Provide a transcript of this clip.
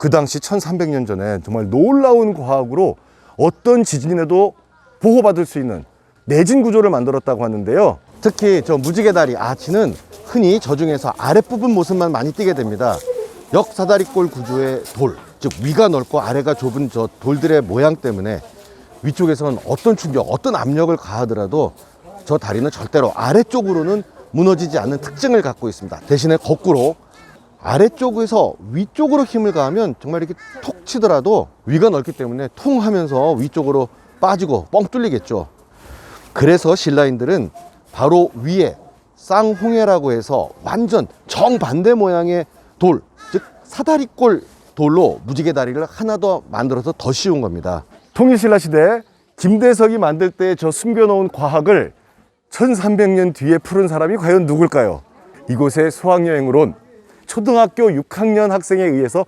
그 당시 1300년 전에 정말 놀라운 과학으로 어떤 지진에도 보호받을 수 있는 내진 구조를 만들었다고 하는데요. 특히 저 무지개 다리 아치는 흔히 저 중에서 아랫부분 모습만 많이 띄게 됩니다. 역사다리꼴 구조의 돌, 즉 위가 넓고 아래가 좁은 저 돌들의 모양 때문에 위쪽에선 어떤 충격, 어떤 압력을 가하더라도 저 다리는 절대로 아래쪽으로는 무너지지 않는 특징을 갖고 있습니다. 대신에 거꾸로 아래쪽에서 위쪽으로 힘을 가하면 정말 이렇게 톡 치더라도 위가 넓기 때문에 퉁 하면서 위쪽으로 빠지고 뻥 뚫리겠죠. 그래서 신라인들은 바로 위에 쌍홍해라고 해서 완전 정반대 모양의 돌, 즉 사다리꼴 돌로 무지개 다리를 하나 더 만들어서 더 씌운 겁니다. 통일신라 시대 김대석이 만들 때 저 숨겨놓은 과학을 1300년 뒤에 푸른 사람이 과연 누굴까요? 이곳에 수학여행을 온 초등학교 6학년 학생에 의해서